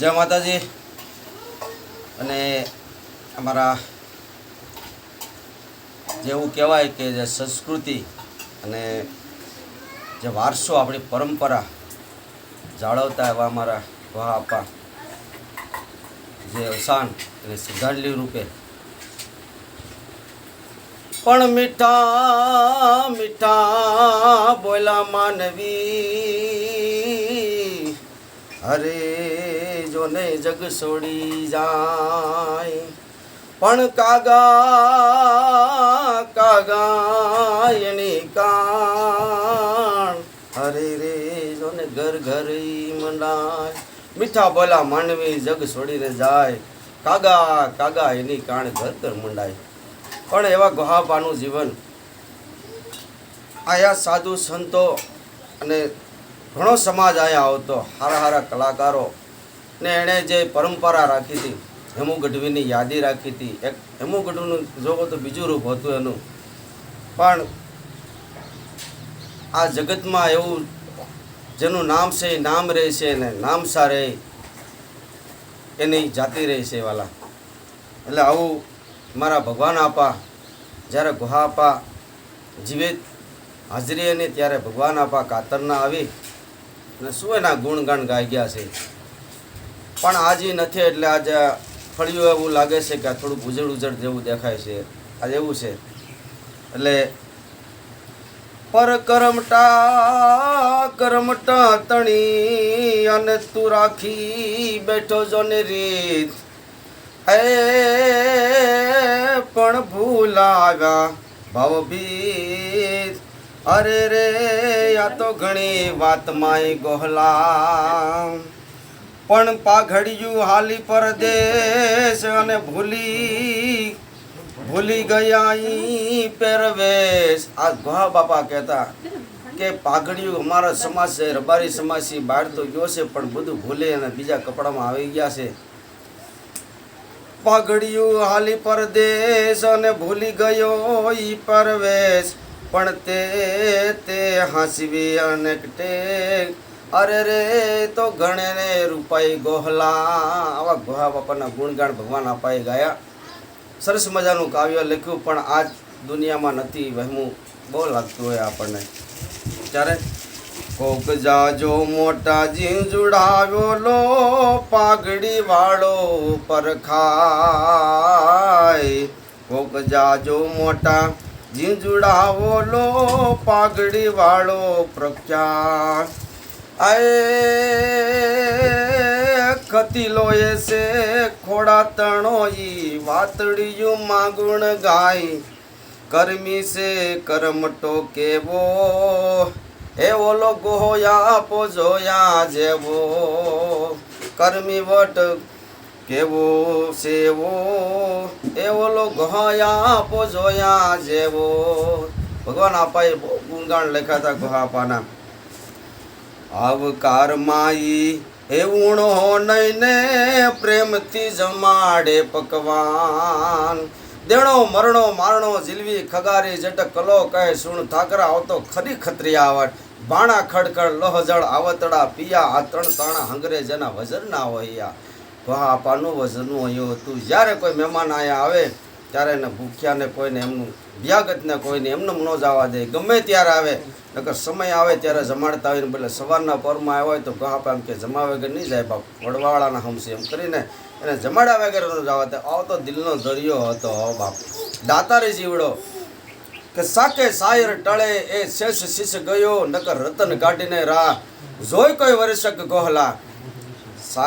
જય માતાજી. અને અમારા જેવું કહેવાય કે જે સંસ્કૃતિ અને જે વારસો આપણી પરંપરા જાળવતા એવા અમારા વાહ આપા જે અવસાન અને શ્રદ્ધાંજલિ રૂપે. પણ મીઠા મીઠા બોલા માનવી હરે જોને જગ છોડી જાય, પણ કાગા કાગા એની કાણ. હરે રે જોને ઘર ઘર મંડાય, મીઠા બોલા માનવી જગ છોડીને જાય. કાગા કાગા એની કાણ ઘર ઘર મંડાય. પણ એવા ગોહાપાનું જીવન આયા સાધુ સંતો અને ઘણો સમાજ અહીંયા આવતો હારા હારા કલાકારો ને એણે જે પરંપરા રાખી હતી હેમુ ગઢવીની યાદી રાખી હતી, એક હેમુ ગઢવીનું જોવો તો બીજું રૂપ હતું એનું. પણ આ જગતમાં એવું જેનું નામ છે એ નામ રહે છે ને નામસા રહે એની જાતિ રહે છે વાલા. એટલે આવું મારા ભગવાન આપા, જ્યારે ગુહા આપા જીવિત હાજરી એની ત્યારે ભગવાન આપા, કાતરના આવી અને શું એના ગુણગાન ગાઈ ગયા છે. પણ આજે નથી એટલે આજે ફળિયું એવું લાગે છે કે આ થોડુંક ઉજળ ઉજળ જેવું દેખાય છે. આ એવું છે. એટલે પર કરમટા કરમટા તણી અને તું રાખી બેઠો જો ને રીત. એ પણ ભૂલાવ્યા ભાવભીત. અરે રે, આ તો ઘણી વાતમાં ગોહલા પણ પાઘડિયું હાલી પરદેશ અને ભૂલી ભૂલી ગયા ઈ પહેરવેશ. આ ગોહા બાપા કહેતા કે પાઘડિયું અમારા સમાજ છે રબારી સમાજ છે બહાર તો ગયો છે, પણ બધું ભૂલે અને બીજા કપડામાં આવી ગયા છે. પાઘડિયું હાલી પરદેશ અને ભૂલી ગયો ઈ પરવેશ પણ તે તે હાંસવી અને ટેક. અરે રે, તો ગણે ને રૂપાઈ ગોહલા. આવા ગોહા બાપાના ગુણગાન ભગવાન અપાઈ ગયા. સરસ મજાનું કાવ્ય લખ્યું, પણ આજ દુનિયામાં નથી વહેમું. બહુ લાગતું હોય આપણને. ત્યારે કોક જાજો મોટા જીંજુડાવ્યો લો, પાઘડી વાળો પરખાય. કોક જાજો મોટા જીંજુડાવો લો પાઘડી વાળો પ્રખ્યાત. આય કતિલો એસે ખોડા તણો ઈ વાતડિયું માગુણ ગાય. કરમી સે કરમટો કેવો? એ ઓલો ગોયા પોજોયા જેવો. કરમી વટ કેવો સેવો? ગોયા પોજોયા જેવો. ભગવાન આપાએ બહુ ગુણગાન લખ્યા હતા ગુહાપાના. આવકાર માઈ એ ઉણો નહીં ને પ્રેમથી જમાડે પકવાન. દેણો, મરણો, મારણો, જીલવી, ખગારી જટ કલો કહે સુણ ઠાકરા આવતો ખરી ખત્રી આવટ. બાણા ખડખડ, લોહજળ, આવતડા, પિયા આ ત્રણ તાણા, હંગરે જેના વજર ના હોય વાહ આપાનું વજનનું હોય હતું. જ્યારે કોઈ મહેમાન આયા આવે ત્યારે એને ભૂખ્યાને કોઈને એમનું, વ્યાગતને કોઈને એમનું ન જવા દે. ગમે ત્યારે આવે, નકર સમય આવે ત્યારે જમાડતા હોય ને સવારના પરમાં આવ્યો હોય તો કહા એમ કે જમા વગર નહીં જાય બાપ, વડવાળાના હમશે એમ કરીને એને જમાડ્યા વગર ન જવા દે. આવતો દિલનો દરિયો હતો બાપ. દાતારી જીવડો કે સાકે સાયર ટળે એ શેષ શીશ ગયો, નકર રતન કાઢીને રાહ. જોઈ કોઈ વર્ષક ગોહલા